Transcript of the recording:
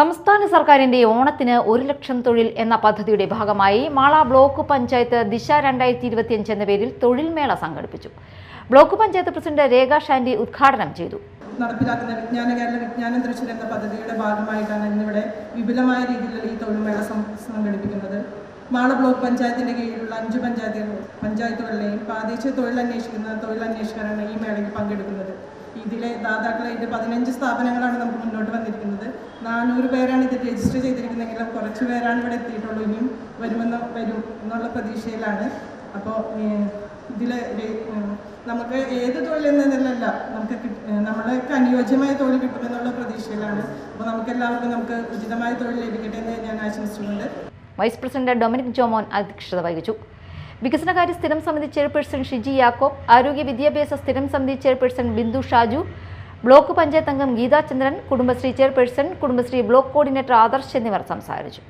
സംസ്ഥാന സർക്കാരിന്റെ ഓണത്തിന് ഒരു ലക്ഷം തൊഴിൽ എന്ന പദ്ധതിയുടെ ഭാഗമായി മാള ബ്ലോക്ക് പഞ്ചായത്ത് ദിശ രണ്ടായിരത്തി ഇരുപത്തിയഞ്ച് എന്ന പേരിൽ തൊഴിൽ മേള സംഘടിപ്പിച്ചു. ബ്ലോക്ക് പഞ്ചായത്ത് പ്രസിഡന്റ് രേഖ ഷാൻഡി ഉദ്ഘാടനം ചെയ്തു. നടപ്പിലാക്കുന്ന വിജ്ഞാന കേരള വിജ്ഞാനം തൃശ്ശൂർ എന്ന പദ്ധതിയുടെ ഭാഗമായിട്ടാണ് ഇന്നിവിടെ വിപുലമായ രീതിയിലുള്ള ഈ തൊഴിൽമേള മേള സംഘടിപ്പിക്കുന്നത്. മാള ബ്ലോക്ക് പഞ്ചായത്തിന്റെ കീഴിലുള്ള അഞ്ച് പഞ്ചായത്തുകൾ പഞ്ചായത്തുകളിലെയും പ്രാദേശിക തൊഴിൽ അന്വേഷിക്കുന്ന തൊഴിൽ അന്വേഷകരാണ് ഈ മേളയിൽ പങ്കെടുക്കുന്നത്. ഇതിലെ ദാതാക്കളായിട്ട് പതിനഞ്ച് സ്ഥാപനങ്ങളാണ് നമുക്ക് മുന്നോട്ട് വന്നിരിക്കുന്നത്. നാനൂറ് പേരാണ് ഇത് രജിസ്റ്റർ ചെയ്തിരിക്കുന്നതെങ്കിലും കുറച്ച് പേരാണ് ഇവിടെ എത്തിയിട്ടുള്ളൂ. ഇനിയും വരുമെന്ന് വരും എന്നുള്ള പ്രതീക്ഷയിലാണ്. അപ്പോൾ ഇതിൽ നമുക്ക് ഏത് തൊഴിൽ എന്നതിലല്ല നമുക്ക് നമ്മൾക്ക് അനുയോജ്യമായ തൊഴിൽ കിട്ടുമെന്നുള്ള പ്രതീക്ഷയിലാണ്. അപ്പോൾ നമുക്ക് എല്ലാവർക്കും നമുക്ക് ഉചിതമായ തൊഴിൽ ലഭിക്കട്ടെ എന്ന് ഞാൻ ആശംസിച്ചുകൊണ്ട്. വൈസ് പ്രസിഡന്റ് ഡൊമിനിക് ജോമോൻ അധ്യക്ഷത വഹിച്ചു. വികസനകാര്യ സ്ഥിരം സമിതി ചെയർപേഴ്സൺ ഷിജി യാക്കോബ് ആരോഗ്യ വിദ്യാഭ്യാസ സ്ഥിരം സമിതി ചെയർപേഴ്സൺ ബിന്ദു ഷാജു ബ്ലോക്ക് പഞ്ചായത്ത് അംഗം Geethachandran Kudumbashree chairperson Kudumbashree block coordinator Adarsh എന്നിവർ സംസാരിച്ചു.